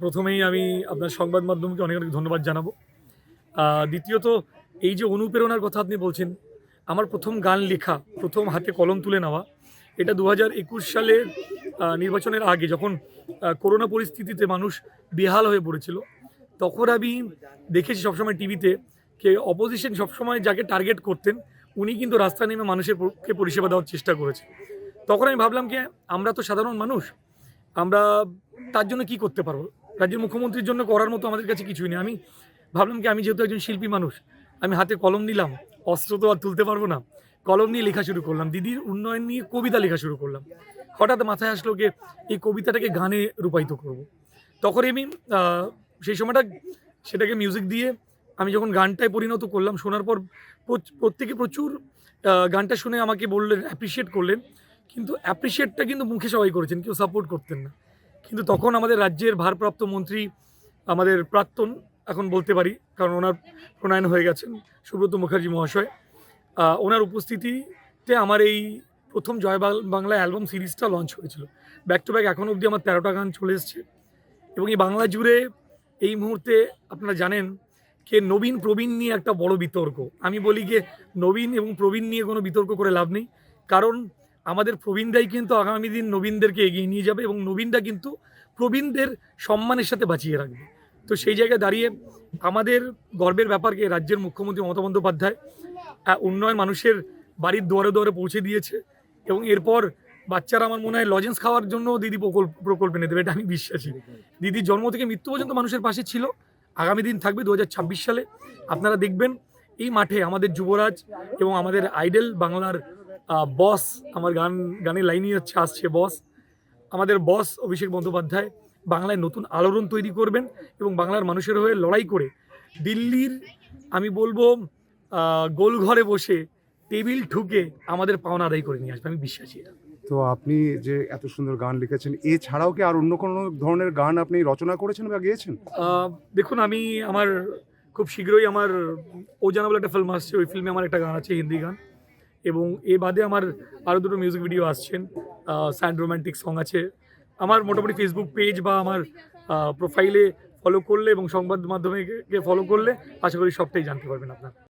প্রথমেই আমি আপনার সংবাদ মাধ্যমকে অনেক অনেক ধন্যবাদ জানাব। দ্বিতীয়ত, এই যে অনুপ্রেরণার কথা আপনি বলছেন, আমার প্রথম গান লেখা, প্রথম হাতে কলম তুলে নেওয়া, এটা দু হাজার একুশ সালের নির্বাচনের আগে যখন করোনা পরিস্থিতিতে মানুষ বেহাল হয়ে পড়েছিল, তখন আমি দেখেছি সবসময় টিভিতে কে অপোজিশন সবসময় যাকে টার্গেট করতেন, উনি কিন্তু রাস্তা নেমে মানুষের পক্ষে পরিষেবা দেওয়ার চেষ্টা করেছে। তখন আমি ভাবলাম কি আমরা তো সাধারণ মানুষ, আমরা তার জন্য কি করতে পারব? রাজ্যের মুখ্যমন্ত্রীর জন্য করার মতো আমাদের কাছে কিছুই নেই। আমি ভাবলাম কি, আমি যেহেতু একজন শিল্পী মানুষ, আমি হাতে কলম নিলাম, অস্ত্র তো আর তুলতে পারব না। কলম নিয়ে লেখা শুরু করলাম, দিদির উন্নয়ন নিয়ে কবিতা লেখা শুরু করলাম। হঠাৎ মাথায় আসলো যে, এই কবিতাটাকে গানে রূপায়িত করব। তখন আমি সেই সময়টা সেটাকে মিউজিক দিয়ে আমি যখন গানটায় পরিণত করলাম, শোনার পর প্রত্যেকে প্রচুর গানটা শুনে আমাকে বললেন অ্যাপ্রিসিয়েট করলেন। কিন্তু অ্যাপ্রিসিয়েটটা কিন্তু মুখে সবাই করেছেন, কেউ সাপোর্ট করতেন না। কিন্তু তখন আমাদের রাজ্যের ভারপ্রাপ্ত মন্ত্রী আমাদের প্রাক্তন, এখন বলতে পারি, কারণ ওনার প্রণয়ন হয়ে গেছেন, সুব্রত মুখার্জি মহাশয়। ওনার উপস্থিতিতে আমার এই প্রথম জয় বাংলা অ্যালবাম সিরিজটা লঞ্চ হয়েছিল। ব্যাক টু ব্যাক এখন অবধি আমার তেরোটা গান চলে এসছে। এবং এই বাংলা জুড়ে এই মুহূর্তে আপনারা জানেন কে নবীন, প্রবীণ নিয়ে একটা বড় বিতর্ক। আমি বলি যে নবীন এবং প্রবীণ নিয়ে কোনো বিতর্ক করে লাভ নেই। কারণ আমাদের প্রবীণরাই কিন্তু আগামী দিন নবীনদেরকে এগিয়ে নিয়ে যাবে এবং নবীনরা কিন্তু প্রবীণদের সম্মানের সাথে বাঁচিয়ে রাখবে। তো সেই জায়গায় দাঁড়িয়ে আমাদের গর্বের ব্যাপারকে রাজ্যের মুখ্যমন্ত্রী মমতা বন্দ্যোপাধ্যায় উন্নয়ন মানুষের বাড়ির দুয়ারে দুয়ারে পৌঁছে দিয়েছে এবং এরপর বাচ্চারা আমার মনে হয় লজেন্স খাওয়ার জন্য দিদি প্রকল্প প্রকল্প এনে দেবে, এটা আমি বিশ্বাসী। দিদির জন্ম থেকে মৃত্যু পর্যন্ত মানুষের পাশে ছিল, আগামী দিন থাকবে দু হাজার ছাব্বিশ সালে। আপনারা দেখবেন, এই মাঠে আমাদের যুবরাজ এবং আমাদের আইডেল বাংলার বস আমার গান গানের লাইনই হচ্ছে আসছে বস আমাদের বস অভিষেক বন্দ্যোপাধ্যায় বাংলায় নতুন আলোড়ন তৈরি করবেন এবং বাংলার মানুষের হয়ে লড়াই করে দিল্লির আমি বলব গোলঘরে বসে টেবিল ঠুকে আমাদের পাওনা আদায় করে নিয়ে আসবে। আমি বিশ্বাসী এটা। তো আপনি যে এত সুন্দর গান লিখেছেন এছাড়াও কি আর অন্য কোনো ধরনের গান আপনি রচনা করেছেন বা গেয়েছেন? দেখুন আমি আমার খুব শীঘ্রই আমার ওজানা বলে একটা ফিল্ম আসছে ওই ফিল্মে আমার একটা গান আছে হিন্দি গান। এবং এ বাদে আমার আরও দুটো মিউজিক ভিডিও আসছেন। স্যান্ড রোম্যান্টিক সং আছে। আমার মোটামুটি ফেসবুক পেজ বা আমার প্রোফাইলে ফলো করলে এবং সংবাদ মাধ্যমে ফলো করলে আশা করি সবটাই জানতে পারবেন আপনার।